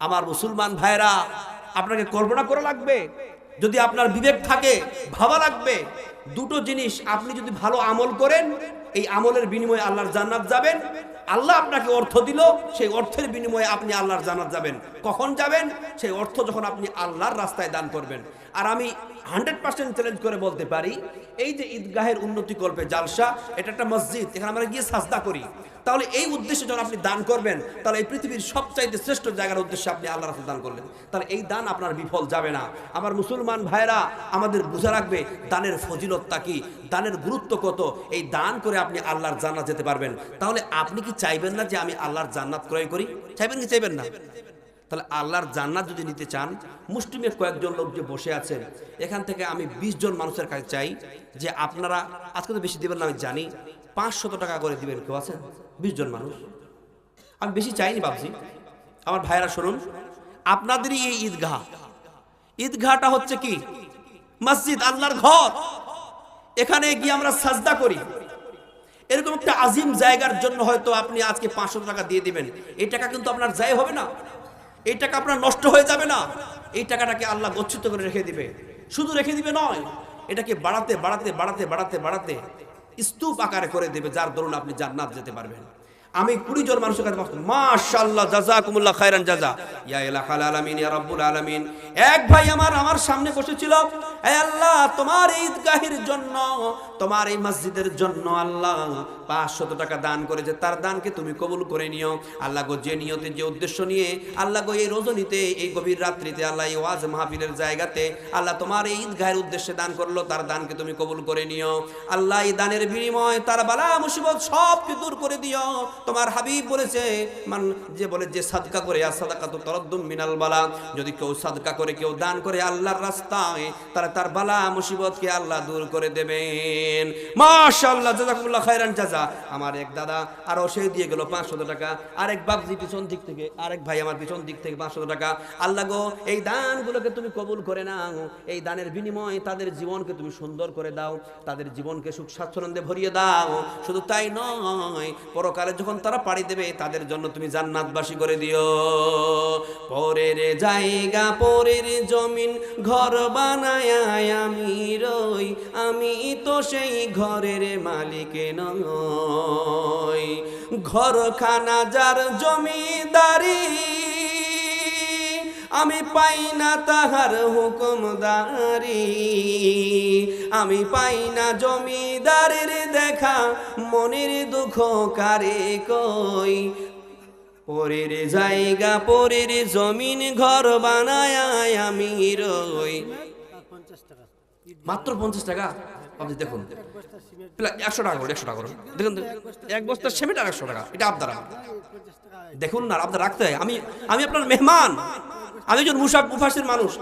আমার মুসলমান ভাইরা আপনাকে কল্পনা করা লাগবে, যদি আপনার বিবেক থাকে, ভাবা লাগবে, দুটো জিনিস আপনি যদি ভালো আমল করেন, এই আমলের বিনিময়ে আল্লাহর জান্নাত যাবেন। আল্লাহ আপনাকে অর্থ দিল, সেই অর্থের বিনিময়ে আপনি আল্লাহর জান্নাত যাবেন। কখন যাবেন? সেই অর্থ যখন আপনি আল্লাহর রাস্তায় দান করবেন। আর আমি হান্ড্রেড পার্সেন্ট চ্যালেঞ্জ করে বলতে পারি, এই যে ঈদগাহের উন্নতি করবে জালসা এটা একটা মসজিদ, এখানে আমরা গিয়ে সাজদা করি। তাহলে এই উদ্দেশ্যে যখন আপনি দান করবেন, তাহলে এই পৃথিবীর সবচাইতে শ্রেষ্ঠ জায়গার উদ্দেশ্যে আপনি আল্লাহ রাস্তা দান করলেন। তাহলে এই দান আপনার বিফল যাবে না। আমার মুসলমান ভাইরা আমাদের বোঝা রাখবে, দানের ফজিলতটা কি? দানের গুরুত্ব কত? এই দান করে আপনি আল্লাহর জান্নাত যেতে পারবেন। তাহলে আপনি কি চাইবেন না যে আমি আল্লাহর জান্নাত ক্রয় করি? চাইবেন কি চাইবেন না? তাহলে আল্লাহর জান্নাত যদি নিতে চান মুষ্টিমের কয়েকজন লোক যে বসে আছেন, এখান থেকে আমি বিশ জন মানুষের কাছে চাই যে আপনারা, আজকে তো বেশি দেবেন না, আমি জানি, পাঁচশত টাকা করে দিবেন, কেউ আছেন? বিশ জন মানুষ। আমি বেশি চাইনি ভাবছি। আমার ভাইয়েরা শুনুন, আপনাদেরই এই ঈদগাহ। ঈদগাহটা হচ্ছে কি? মসজিদ, আল্লাহর ঘর। এখানে গিয়ে আমরা সাজদা করি। এরকম একটা আজিম জায়গার জন্য হয়তো আপনি আজকে পাঁচশো টাকা দিয়ে দিবেন। এই টাকা কিন্তু আপনার যায় হবে না। এই টাকা আপনার নষ্ট হয়ে যাবে না। এই টাকাটাকে আল্লাহ গচ্ছিত করে রেখে দিবে। শুধু রেখে দিবে নয়, এটাকে বাড়াতে বাড়াতে বাড়াতে বাড়াতে বাড়াতে স্তূপ আকারে করে দেবে, যার দরুন আপনি জান্নাত যেতে পারবেন। আমি কুড়ি জন মানুষের কাছে মাশাআল্লাহ জাযাকুমুল্লাহ খায়রান জাযা ইয়া ইলাহাল আলামিন, ইয়া রাব্বুল আলামিন। এক ভাই আমার আমার সামনে বসেছিল। হে আল্লাহ, তোমার এই ঈদগাহের জন্য, তোমার এই মসজিদের জন্য আল্লাহ পাঁচশত টাকা দান করেছে। তার দানকে তুমি কবুল করে নিও। আল্লাহ গো, যে নিয়তে, যে উদ্দেশ্য নিয়ে, আল্লাহ গো, এই রজনীতে, এই গভীর রাত্রিতে, আল্লাহ এই ওয়াজ মাহফিলের জায়গাতে, আল্লাহ তোমার এই ঈদগাহের উদ্দেশ্যে দান করল। তার দানকে তুমি কবুল করে নিও। আল্লাহ এই দানের বিনিময়, তার বালা মুসিবত সবকে দূর করে দিও। তোমার হাবিব বলেছে, মান যে বলে যে সাদকা করে আর সাদাকা তো তরদ্দুম মিনাল বালা। যদি কেউ সাদকা করে, কেউ দান করে আল্লাহর রাস্তায় তারা তার বালা, মুসিবতকে আল্লাহ দূর করে দেবেন। মাশাআল্লাহ জাযাকুল্লাহ খায়রান জাযা আমার এক দাদা, আর সেই দিয়ে গেল পাঁচশো টাকা। আরেক বাবজি পিছন দিক থেকে, আরেক ভাই আমার পিছন দিক থেকে পাঁচশো টাকা। আল্লাহ গো, এই দানগুলোকে তুমি কবুল করে নাও। এই দানের বিনিময়ে তাদের জীবনকে তুমি সুন্দর করে দাও। তাদের জীবনকে সুখ স্বাচ্ছন্দ্যে ভরিয়ে দাও। শুধু তাই নয়, পরকালে যখন তারা পাড়ি দেবে, তাদের জন্য তুমি জান্নাতবাসী করে দিও। পরের জায়গা, পরের জমিন ঘর বানায় আমি রই, আমি তো সেই ঘরের মালিক নয় ঘরখানা যার জমিদারি আমি পাই না তাহার হুকুমদারি। আমি পাই না জমিদারের দেখা, মনের দুঃখ কারে কই? পরের জায়গা, পরের জমিন ঘর বানায় আমি রই। মাত্র পঞ্চাশ টাকা? আপনি দেখুন। একশো টাকা করে, একশো টাকা করে। দেখুন। এক বস্তা সিমেন্ট আর একশো টাকা। এটা আপনারা। দেখুন না, আপনার রাখতে হয়। আমি আমি আপনার মেহমান। আমি একজন মুসাফ মুফাসির মানুষ।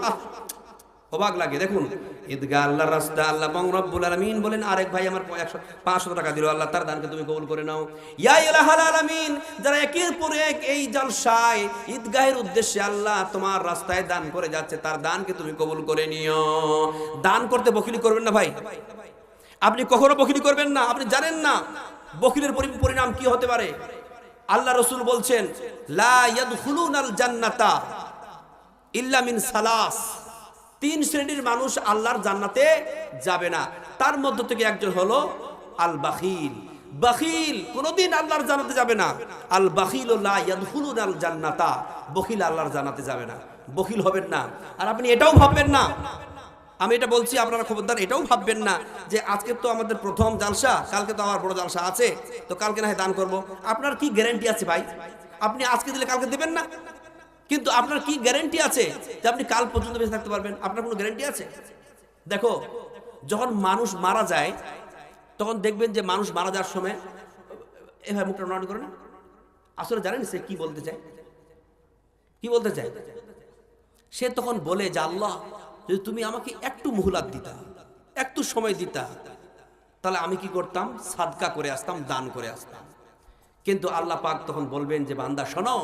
অবাক লাগে, দেখুন। ঈদগা আল্লাহর রাস্তা, আল্লাহ রব্বুল আলামিন বলেন, আরেক ভাই আমার একশো পাঁচশো টাকা দিল, আল্লাহ তার দানকে তুমি কবুল করে নাও। ইয়া ইলাহাল আলামিন, যারা একের পর এক এই জলসায়, ঈদগাহের উদ্দেশ্যে আল্লাহ তোমার রাস্তায় দান করে যাচ্ছে, তার দানকে তুমি কবুল করে নিও। দান করতে বকিলি করবেন না ভাই? আপনি কখনো বকিলি করবেন না, আপনি জানেন না, বকিলের পরিণাম কি হতে পারে? আল্লাহ রসুল বলছেন, লা ইয়াদখুলুনাল জান্নাতা। ইল্লা মিন সালাস। তিন শ্রেণির মানুষ আল্লাহর জান্নাতে যাবে না। তার মধ্য থেকে একজন হলো আল বাখিল বাখিল কোনোদিন আল্লাহর জানাতে যাবে না। আল বাখিল আল জান্নাতা বখিল আল্লাহর জানাতে যাবে না। বখিল হবেন না। আর আপনি এটাও ভাববেন না। আমি এটা বলছি, আপনারা খবরদার, এটাও ভাববেন না যে আজকে তো আমাদের প্রথম জালসা, কালকে তো আমার বড় জালসা আছে। তো কালকে না হয় দান করব। আপনার কি গ্যারান্টি আছে ভাই? আপনি আজকে দিলে কালকে দেবেন না? কিন্তু আপনার কি গ্যারান্টি আছে যে আপনি কাল পর্যন্ত বেঁচে থাকতে পারবেন? আপনার কোনো গ্যারান্টি আছে? দেখো, যখন মানুষ মারা যায়, তখন দেখবেন যে মানুষ মারা যাওয়ার সময়, এভাবে মুখটা নড়ানো করে না। আসলে জানেন সে কি বলতে চায়? কি বলতে চায়? সে তখন বলে যে, আল্লাহ, যদি তুমি আমাকে একটু মুহুলাত দিতা, একটু সময় দিতা, তাহলে আমি কি করতাম? সাদকা করে আসতাম, দান করে আসতাম। কিন্তু আল্লাহ পাক তখন বলবেন যে, বান্দা, শোনো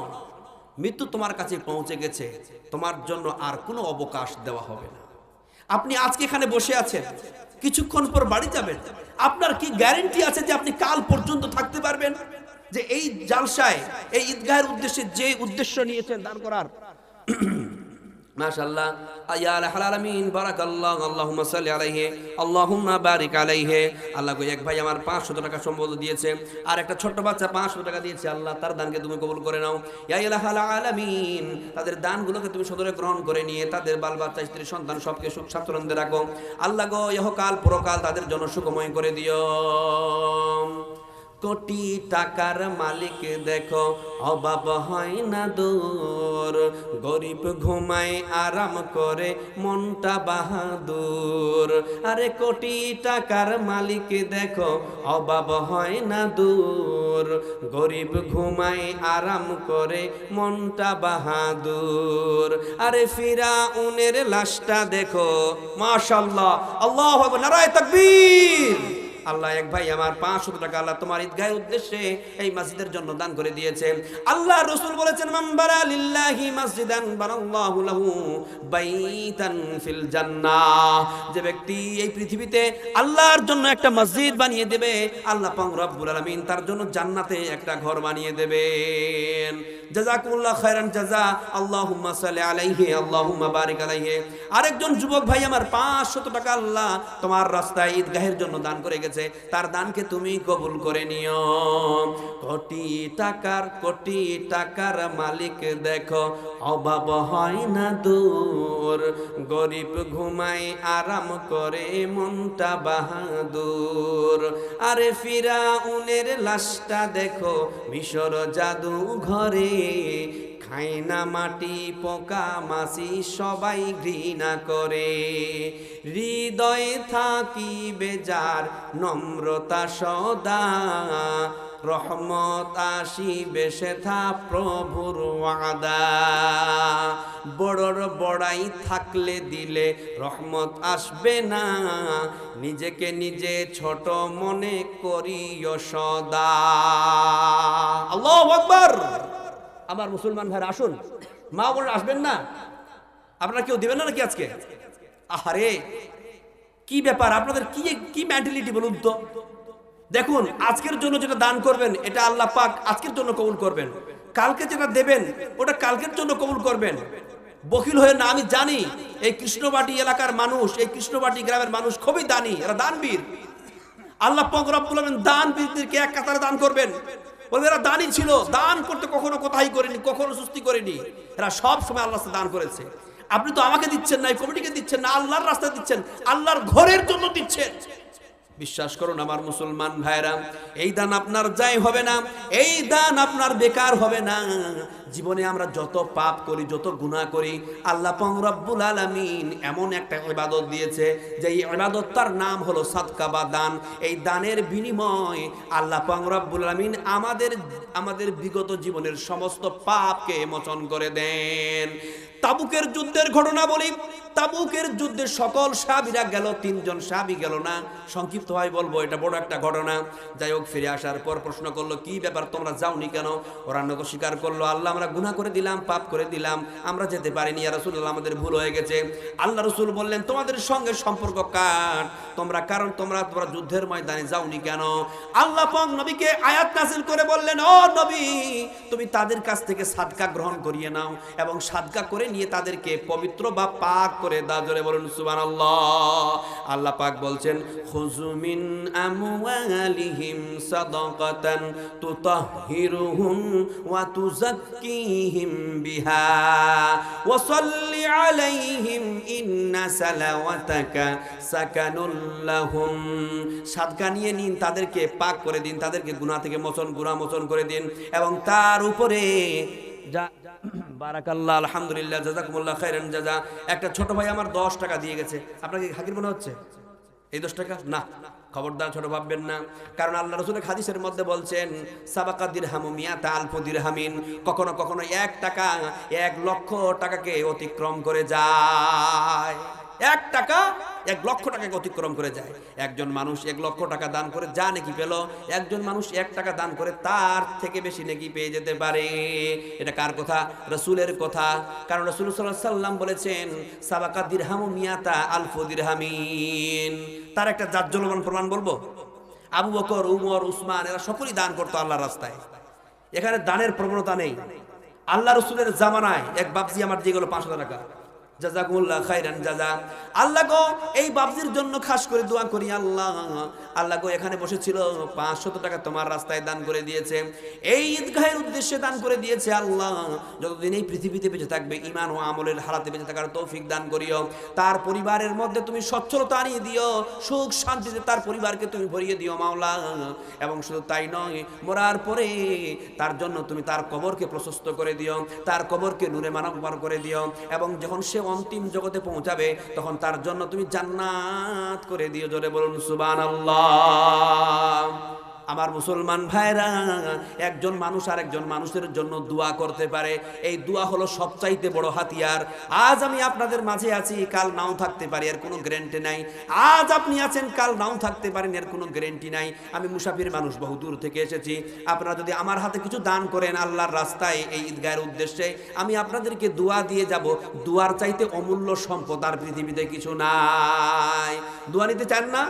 মৃত্যু তোমার কাছে পৌঁছে গেছে। তোমার জন্য আর কোনো অবকাশ দেওয়া হবে না। আপনি আজকে এখানে বসে আছেন। কিছুক্ষণ পর বাড়ি যাবেন। আপনার কি গ্যারেন্টি আছে যে আপনি কাল পর্যন্ত থাকতে পারবেন? যে এই জালসায়, এই ঈদগাহের উদ্দেশ্যে যে উদ্দেশ্য নিয়েছেন দান করার মাশাআল্লাহ। আয়া আল আলামিন, বারাকাল্লাহ, আল্লাহুম্মা সাল্লি আলাইহি, আল্লাহুম্মা বারিক আলাইহি। আল্লাহ কই এক ভাই আমার 500 টাকা সম্পদ দিয়েছে, আর একটা ছোট্ট বাচ্চা 500 টাকা দিয়েছে। আল্লাহ, তার দানকে তুমি কবুল করে নাও। ইয়া ইলাহাল আলামিন, তাদের দানগুলোকে তুমি সদরে গ্রহণ করে নিয়ে, তাদের বাল, বাচ্চা, স্ত্রী, সন্তান সবকে সুখ স্বাচ্ছন্দ্যে রাখো। আল্লাহ গো, ইহকাল, পরকাল তাদের জন্য সুখময় করে দিও। কোটি টাকার মালিক দেখো, অভাব হয় না দূর। গরিব ঘুমায়, আরাম করে, মনটা বাহাদুর। আরে কোটি টাকার মালিক দেখো, অভাব হয় না দূর। গরিব ঘুমায়, আরাম করে, মনটা বাহাদুর। আরে ফিরা উনের লাশটা দেখো, মাশাল্লাহ, আল্লাহ নারায় তাকবীর। আল্লাহ এক ভাই, আমার পাঁচশো টাকা আল্লাহ তোমার ঈদগাহের উদ্দেশ্যে এই মসজিদের জন্য দান করে দিয়েছে। আল্লাহ রসুল বলেছেন যে ব্যক্তি এই পৃথিবীতে আল্লাহর জন্য একটা মসজিদ বানিয়ে দেবে, আল্লাহ পাক রব্বুল আলামিন তার জন্য জান্নাতে একটা ঘর বানিয়ে দেবেন। জাজাকুল্লাহ খায়রান জাজা, আল্লাহুম্মা সাল্লি আলাইহি, আল্লাহুম্মা বারিক আলাইহি। আরেকজন যুবক ভাই আমার 500 টাকা আল্লাহ তোমার রাস্তায় ঈদগাহের জন্য দান করে গেছে। তার দানকে তুমি কবুল করে নিও। কোটি টাকার কোটি টাকার মালিক দেখো, অভাব হয় না দূর। গরিব ঘুমায়, আরাম করে, মনটা বাহাদুর। আরে ফিরা উনের লাশটা দেখো, মিশর জাদু ঘরে খায় না মাটি পোকা মাসি সবাই ঘৃণা করে। হৃদয়ে থাকি বেজার, নম্রতা সদা। রহমত আসিবে সেথা প্রভুর ওয়াদা। বড়র বড়াই থাকলে দিলে রহমত আসবে না। নিজেকে নিজে ছোট মনে করিও সদা। আল্লাহ আকবার! আমার মুসলমান ভাইরা, আসুন। মা বোন আসবেন না? আপনারা কেউ দেবেন না নাকি আজকে? আহারে, কি ব্যাপার? আপনাদের কি কি মেন্টালিটি বলুন তো? দেখুন, আজকের জন্য যেটা দান করবেন, এটা আল্লাহ পাক আজকের জন্য কবুল করবেন। কালকে যেটা দেবেন, ওটা কালকের জন্য কবুল করবেন। বকিল হয়ে না, আমি জানি, এই কৃষ্ণবাটি এলাকার মানুষ, এই কৃষ্ণবাটি গ্রামের মানুষ খুবই দানি, এরা দানবীর। আল্লাহ পাক রব্বুল আলামিন দান বীরদেরকে এক কাতারে দান করবেন। বলবে এরা দানই ছিল, দান করতে কখনো কোথায় করেনি, কখনো সুস্থি করেনি, এরা সব সময় আল্লাহ দান করেছে। আপনি তো আমাকে দিচ্ছেন না, এই কমিটিকে দিচ্ছেন না, আল্লাহর রাস্তায় দিচ্ছেন, আল্লাহর ঘরের জন্য দিচ্ছেন। বিশ্বাস করুন আমার মুসলমান ভাইরা এই দান আপনার যাই হবে না, এই দান আপনার বেকার হবে না। জীবনে আমরা যত পাপ করি, যত গুণা করি, আল্লাহ পাক রব্বুল আলামিন এমন একটা ইবাদত দিয়েছে যে এই ইবাদত তার নাম হলো সাদকা বা দান। এই দানের বিনিময় আল্লাহ পাক রব্বুল আলামিন আমাদের আমাদের বিগত জীবনের সমস্ত পাপকে মোচন করে দেন। তাবুকের যুদ্ধের ঘটনা বলি তাবুকের যুদ্ধে সকল সাহাবিরা গেল, তিনজন সাহাবি গেল না? সংক্ষিপ্ত হয় বলব, এটা বড় একটা ঘটনা। যাই হোক, ফিরে আসার পর প্রশ্ন করল, কি ব্যাপার, তোমরা যাওনি কেন? ওরা নক স্বীকার করল, আল্লাহ, আমরা গুনাহ করে দিলাম, পাপ করে দিলাম, আমরা যেতে পারিনি আর রসুল্লাহ আমাদের ভুল হয়ে গেছে। আল্লাহ রসুল বললেন, তোমাদের সঙ্গে সম্পর্ক কাট তোমরা, কারণ তোমরা তোমরা যুদ্ধের ময়দানে যাওনি কেন? আল্লাহ পাক নবীকে আয়াত নাসিল করে বললেন, ও নবী, তুমি তাদের কাছ থেকে সাদকা গ্রহণ করিয়ে নাও এবং সাদকা করে নিয়ে তাদেরকে পবিত্র বা পাক করে দাও জোরে বলুন, সুবহানাল্লাহ। আল্লাহ পাক বলছেন খুজুমিন তুতাহহিরুহুম ওয়া তুযাক্কিহিম বিহা ওয়া সাল্লি আলাইহিম ইন্না সালাওয়াতাকা সাকানুল লাহুম। সাদকা নিয়ে নিন, তাদেরকে পাক করে দিন, তাদেরকে গুনাহ থেকে মোচন, গুনাহ মোচন করে দিন এবং তার উপরে যা বারাকাল্লাহ, আলহামদুলিল্লাহ, জাজাকুমুল্লাহ খাইরান জাজা। একটা ছোট ভাই আমার দশ টাকা দিয়ে গেছে। আপনাকে হাকির মনে হচ্ছে? এই দশ টাকা? না, খবরদার ছোট ভাববেন না। কারণ আল্লাহ রসুলের হাদিসের মধ্যে বলছেন, সাবাকা দিরহামু মিয়াতা আলফু দিরহামিন। কখনো কখনো এক টাকা, এক লক্ষ টাকাকে অতিক্রম করে যায়। এক টাকা এক লক্ষ টাকাকে অতিক্রম করে যায়। একজন মানুষ এক লক্ষ টাকা দান করে যা নাকি পেল, একজন মানুষ এক টাকা দান করে তার থেকে বেশি নাকি পেয়ে যেতে পারে। এটা কার কথা? রসুলের কথা। কারণ রসুল সাল্লাম বলেছেন, সাবাকা দিরহামু মিয়াতা আলফু দিরহামিন। তার একটা জাজ্জলমান প্রমাণ বলব। আবু বকর, উমর, উসমান, এরা সকলেই দান করতো আল্লাহর রাস্তায়। এখানে দানের প্রবণতা নেই। আল্লাহ রসুলের জামানায় এক বাপজি আমার দিয়ে গেল পাঁচশো টাকা। জাজাকুল্লাহ খাইরান জাজা। আল্লাহ গো এই বাপজির জন্য খাস করে দোয়া করি আল্লাহ। আল্লাহ এখানে বসেছিল, পাঁচশত টাকা তোমার রাস্তায় দান করে দিয়েছে। এই ঈদগাহের উদ্দেশ্যে দান করে দিয়েছে আল্লাহ। যতদিন এই পৃথিবীতে বেঁচে থাকবে ইমান ও আমলের হারাতে বেঁচে থাকার তৌফিক দান করিও। তার পরিবারের মধ্যে তুমি সচ্ছলতা আনিয়ে দিও, সুখ শান্তিতে তার পরিবারকে তুমি ভরিয়ে দিও মাওলা। এবং শুধু তাই নয়, মরার পরে তার জন্য তুমি তার কবরকে প্রশস্ত করে দিও, তার কবরকে নূরে মানববার করে দিও। এবং যখন সে অন্তিম জগতে পৌঁছাবে, তখন তার জন্য তুমি জান্নাত করে দিও। জোরে বলুন, সুবহানাল্লাহ। আমার মুসলমান ভাইরা, একজন মানুষ আর একজন মানুষের জন্য দোয়া করতে পারে। এই দোয়া হলো সবচাইতে বড় হাতিয়ার। আজ আমি আপনাদের মাঝে আছি, কাল নাও থাকতে পারি, এর কোনো গ্যারেন্টি নাই। আজ আপনি আছেন, কাল নাও থাকতে পারেন, এর কোনো গ্যারেন্টি নাই। আমি মুসাফির মানুষ, বহু দূর থেকে এসেছি। আপনারা যদি আমার হাতে কিছু দান করেন আল্লাহর রাস্তায়, এই ঈদগাহের উদ্দেশ্যে, আমি আপনাদেরকে দোয়া দিয়ে যাব। দোয়ার চাইতে অমূল্য সম্পদ আর পৃথিবীতে কিছু নাই। দোয়া নিতে চান না?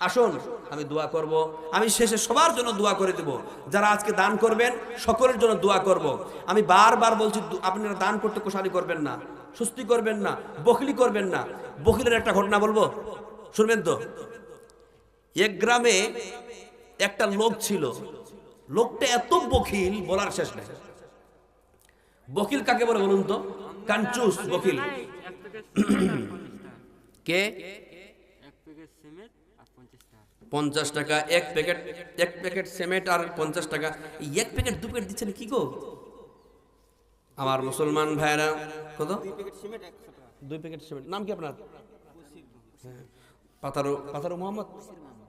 আসুন আমি দোয়া করব। আমি শেষে সবার জন্য দোয়া করে দেব। যারা আজকে দান করবেন সকলের জন্য দোয়া করব। আমি বারবার বলছি আপনারা দান করতে কোষালি করবেন না সুস্থি করবেন না বকলি করবেন না। বকিলের একটা ঘটনা বলব? শুনবেন তো? এক গ্রামে একটা লোক ছিল। লোকটা এত বকিল বলার শেষ নেই। বকিল কাকে বলে বলুন তো? কাঞ্চুস বকিল। কে? এক প্যাকেট সিমেন্ট পঞ্চাশ টাকা, এক প্যাকেট এক প্যাকেট সিমেন্ট আর পঞ্চাশ টাকা। এক প্যাকেট, দু প্যাকেট দিচ্ছেন কি গো? আমার মুসলমান ভাইরা কত? দুই প্যাকেট সিমেন্ট। নাম কি আপনার? হ্যাঁ। পাতারো পাতারো মোহাম্মদ?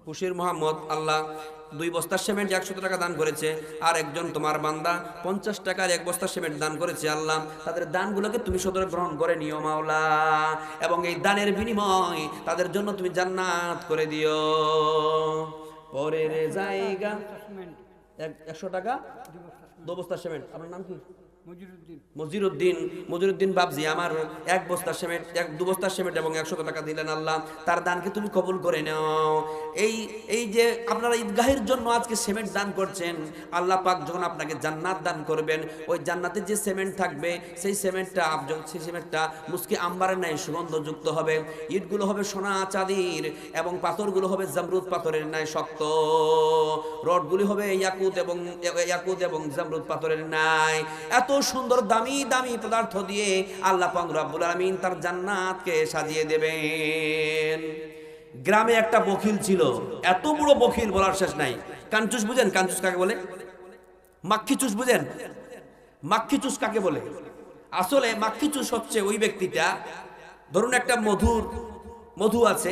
কুশির মোহাম্মদ আল্লাহ দুই বস্তা সিমেন্ট একশো টাকা দান করেছে, আর একজন তোমার বান্দা পঞ্চাশ টাকার এক বস্তা সিমেন্ট দান করেছে আল্লাহ। তাদের দানগুলোকে তুমি সদরে গ্রহণ করে নিও মাওলা, এবং এই দানের বিনিময় তাদের জন্য তুমি জান্নাত করে দিও। পরের জায়গা, এক- একশো টাকা, দু বস্তা সিমেন্ট। আপনার নাম কি? মজিরুদ্দিন। মজিরুদ্দিন বাবজি আমার এক বস্তা সেমেন্ট, এক, দু বস্তা সিমেন্ট এবং একশো টাকা দিলেন আল্লাহ। তার দানকে তুমি কবুল করে নাও। এই এই যে আপনারা ঈদগাহের জন্য আজকে সিমেন্ট দান করছেন, আল্লাহ পাক যখন আপনাকে জান্নাত দান করবেন, ওই জান্নাতের যে সিমেন্ট থাকবে, সেই সিমেন্টটা সেই সিমেন্টটা মুসকি আম্বারের ন্যায় সুগন্ধযুক্ত হবে। ইটগুলো হবে সোনা চাঁদির এবং পাথরগুলো হবে জামরুদ পাথরের ন্যায় শক্ত। রডগুলি হবে ইয়াকুত এবং ইয়াকুত এবং জামরুদ পাথরের ন্যায়। এত সুন্দর দামি দামি পদার্থ দিয়ে আল্লাহ পাক আলামিন তার জান্নাতকে সাজিয়ে দেবেন। গ্রামে একটা বকিল ছিল, এত বড় বকিল বলার শেষ নাই। কাঞ্চুস বুঝেন? কাঞ্চুস কাকে বলে? মাক্ষি চুস বুঝেন? মাক্ষি চুস কাকে বলে? আসলে মাক্ষি চুস হচ্ছে ওই ব্যক্তিটা, ধরুন একটা মধুর, মধু আছে,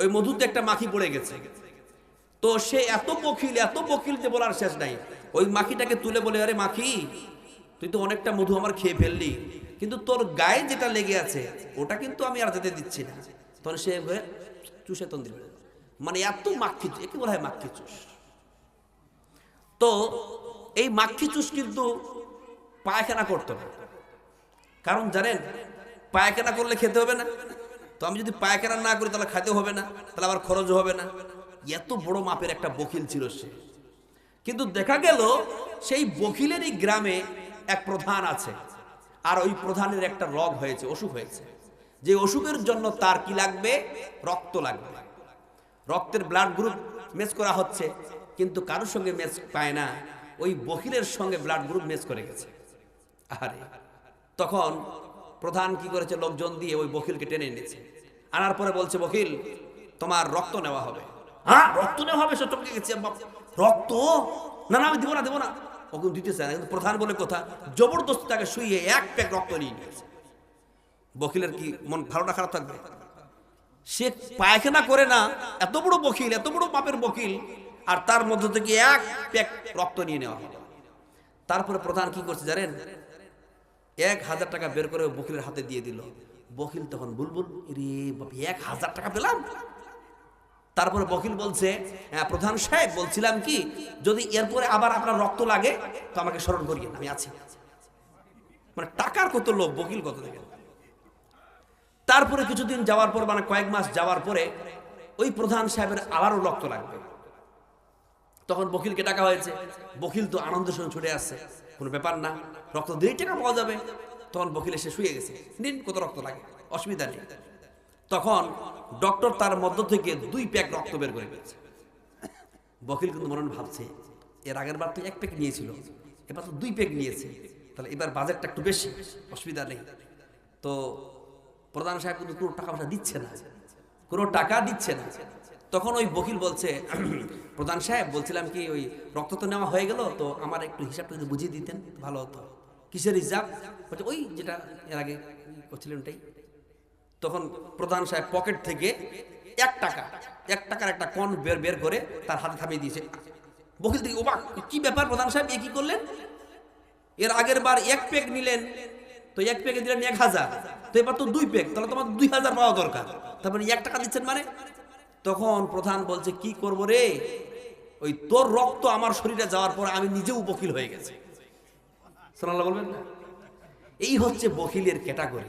ওই মধুতে একটা মাখি পড়ে গেছে। তো সে এত বকিল এত বকিল যে বলার শেষ নাই। ওই মাখিটাকে তুলে বলে, আরে মাখি তুই তো অনেকটা মধু আমার খেয়ে ফেললি। কিন্তু তোর গায়ে যেটা লেগে আছে, ওটা কিন্তু আমি আর যেতে দিচ্ছি না। তখন সে চুষে তন দিল মানে এত মাক্ষি একে বলা হয় মাক্ষি চুষ তো এই মাক্ষি চুষ কিন্তু পায়খানা করতে হবে কারণ জানেন, পায়খানা করলে খেতে হবে না। তো আমি যদি পায়খানা না করি, তাহলে খাইতে হবে না, তাহলে আবার খরচ হবে না। এত বড় মাপের একটা বকিল ছিল সে। কিন্তু দেখা গেল, সেই বকিলেরই গ্রামে এক প্রধান আছে। আর ওই প্রধানের একটা রোগ হয়েছে, অসুখ হয়েছে। যে অসুখের জন্য তার কি লাগবে? রক্ত লাগবে। রক্তের ব্লাড গ্রুপ ম্যাচ করা হচ্ছে, কিন্তু কারোর সঙ্গে ম্যাচ পায় না। ওই বকিলের সঙ্গে ব্লাড গ্রুপ ম্যাচ করে গেছে। আরে তখন প্রধান কি করেছে? লোকজন দিয়ে ওই বকিলকে টেনে এনেছে। আনার পরে বলছে বকিল তোমার রক্ত নেওয়া হবে। হ্যাঁ রক্ত নেওয়া হবে, সে চমকে গেছে রক্ত? না না, আমি দেবো না দেবো না। ওকে দিতে চায় না। কিন্তু প্রধান বলে কথা, জবরদস্তি তাকে শুইয়ে এক প্যাক রক্ত নিয়ে নিয়েছে। বকিলের কি মন ভালোটা খারাপ থাকবে? সে পায়খানা করে না, এত বড় বকিল, এত বড় পাপের বকিল, আর তার মধ্য থেকে এক প্যাক রক্ত নিয়ে নেওয়া হলো। তারপরে প্রধান কি করছে জানেন? এক হাজার টাকা বের করে বকিলের হাতে দিয়ে দিল। বকিল তখন বুলবুল রে বাপি, এক হাজার টাকা পেলাম? তারপরে বকিল বলছে "হ্যাঁ, প্রধান সাহেব বলছিলাম কি যদি এরপরে আবার আপনার রক্ত লাগে তো আমাকে স্মরণ করিয়ে আমি আছি। মানে টাকার কত লোভ বকিল কত দেখেন। তারপরে কিছুদিন যাওয়ার পর মানে কয়েক মাস যাওয়ার পরে ওই প্রধান সাহেবের আবারও রক্ত লাগবে। তখন বকিলকে টাকা হয়েছে বকিল তো আনন্দের সঙ্গে ছুটে আসছে কোনো ব্যাপার না রক্ত দিলেই টাকা পাওয়া যাবে। তখন বকিল এসে শুয়ে গেছে নিন কত রক্ত লাগে অসুবিধা নেই। তখন ডক্টর তার মধ্য থেকে দুই প্যাক রক্ত বের করে দিয়েছে বকিল কিন্তু মনে মনে ভাবছে, এর আগের বার তো এক প্যাক নিয়েছিল, এবার তো দুই প্যাক নিয়েছে, তাহলে এবার বাজেটটা একটু বেশি, অসুবিধা নেই। তো প্রধান সাহেব কিন্তু কোনো টাকা পয়সা দিচ্ছে না, কোনো টাকা দিচ্ছে না। তখন ওই বকিল বলছে, প্রধান সাহেব, বলছিলাম কি, ওই রক্ত তো নেওয়া হয়ে গেল, তো আমার একটু হিসাবটা যদি বুঝিয়ে দিতেন, ভালো হতো। কিসের হিসাব? ওই যেটা এর আগে করছিলেন ওটাই। তখন প্রধান সাহেব পকেট থেকে এক টাকা, এক টাকার একটা কন বের বের করে তার হাতে থামিয়ে দিয়েছে। বকিল থেকে ওবাক কি ব্যাপার প্রধান সাহেব, এ কি করলেন? এর আগের বার এক পেক নিলেন, তো এক পেকে দিলেন এক হাজার, তো এবার তো দুই পেক তাহলে তোমার দুই হাজার পাওয়া দরকার। তারপরে এক টাকা দিচ্ছেন মানে? তখন প্রধান বলছে, কি করব রে? ওই তোর রক্ত আমার শরীরে যাওয়ার পর আমি নিজেও বকিল হয়ে গেছি। সোনাল্লাহ বলবেন না। এই হচ্ছে বকিলের ক্যাটাগরি।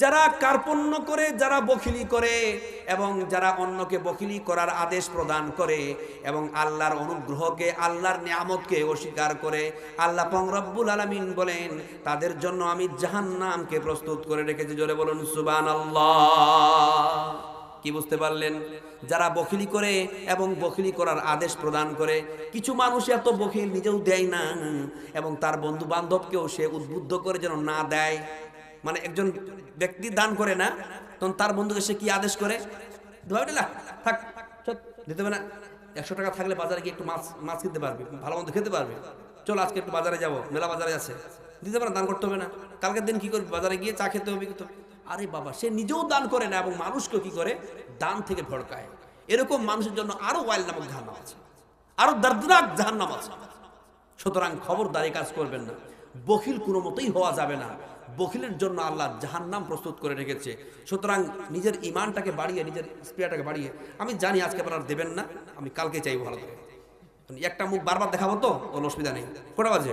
যারা কার্পণ্য করে, যারা বখিলি করে এবং যারা অন্যকে বখিলি করার আদেশ প্রদান করে এবং আল্লাহর অনুগ্রহকে, আল্লাহর নিয়ামতকে অস্বীকার করে, আল্লাহ পং রব্বুল আলমিন বলেন, তাদের জন্য আমি জাহান্নামকে প্রস্তুত করে রেখেছি। জোরে বলুন সুবান আল্লাহ কি বুঝতে পারলেন? যারা বখিলি করে এবং বখিলি করার আদেশ প্রদান করে, কিছু মানুষ এত বখিল নিজেও দেয় না এবং তার বন্ধু বান্ধবকেও সে উদ্বুদ্ধ করে যেন না দেয়। মানে একজন ব্যক্তি দান করে না, তখন তার বন্ধুকে সে কি আদেশ করে? থাক দিতে হবে না। একশো টাকা থাকলে বাজারে গিয়ে একটু মাছ মাছ কিনতে পারবি, ভালো মন্দ খেতে পারবি। চল, আজকে একটু বাজারে যাব, মেলা বাজারে আছে। দিতে পারে দান করতে হবে না। কালকের দিন কি করবি? বাজারে গিয়ে চা খেতে হবে আরে বাবা, সে নিজেও দান করে না এবং মানুষকে কি করে? দান থেকে ভড়কায়। এরকম মানুষের জন্য আরও ওয়াইল নামক জাহান্নাম আছে। আরও দর্দনাক জাহান্নাম আছে। সুতরাং খবরদারি কাজ করবেন না। বখিল কোনো মতেই হওয়া যাবে না। বখিলের জন্য আল্লাহ জাহান্নাম প্রস্তুত করে রেখেছে। সুতরাং নিজের ইমানটাকে বাড়িয়ে, নিজের স্প্রেটাকে বাড়িয়ে, আমি জানি আজকে আপনারা দেবেন না, আমি কালকে চাইব ভালো একটা মুখ বারবার দেখাবো তো, কোনো অসুবিধা নেই। কটা বাজে?